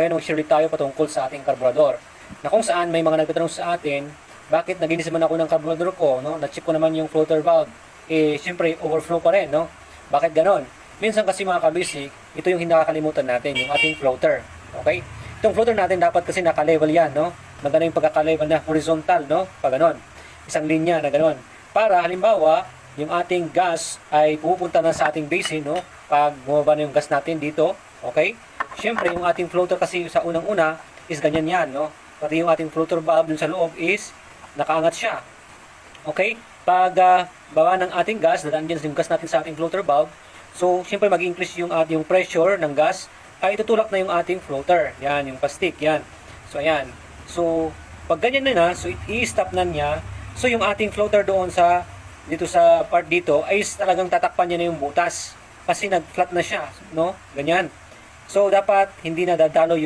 Ngayon, mag-share tayo patungkol sa ating karburador. Na kung saan may mga nagtatanong sa atin, bakit naginis naman ako ng karburador ko, no? Na-check ko naman yung floater valve. Eh, siyempre, overflow pa rin, no? Bakit ganon? Minsan kasi mga kabisik, ito yung hindi nakakalimutan natin, yung ating floater. Okay? Itong floater natin dapat kasi naka-level yan, no? Maganda yung pagkaka-level na horizontal, no? Pag ganon. Isang linya na ganon. Para, halimbawa, yung ating gas ay pupunta na sa ating basin, no? Pag bumaba na yung gas natin dito, okay? Siyempre, yung ating floater kasi sa unang-una is ganyan yan, no? Pati yung ating floater valve dun sa loob is nakaangat siya. Okay? Pag ah, baba ng ating gas, dadaan dyan yung gas natin sa ating floater valve, so, siyempre mag-increase yung ating pressure ng gas, ay tutulak na yung ating floater. Yan, yung plastic, yan. So, ayan. So, pag ganyan na na, so i-stop na niya. So, yung ating floater doon sa, dito sa part dito, ay talagang tatakpan niya na yung butas. Kasi nag-flat na siya, no? Ganyan. So, dapat hindi na dadalo yung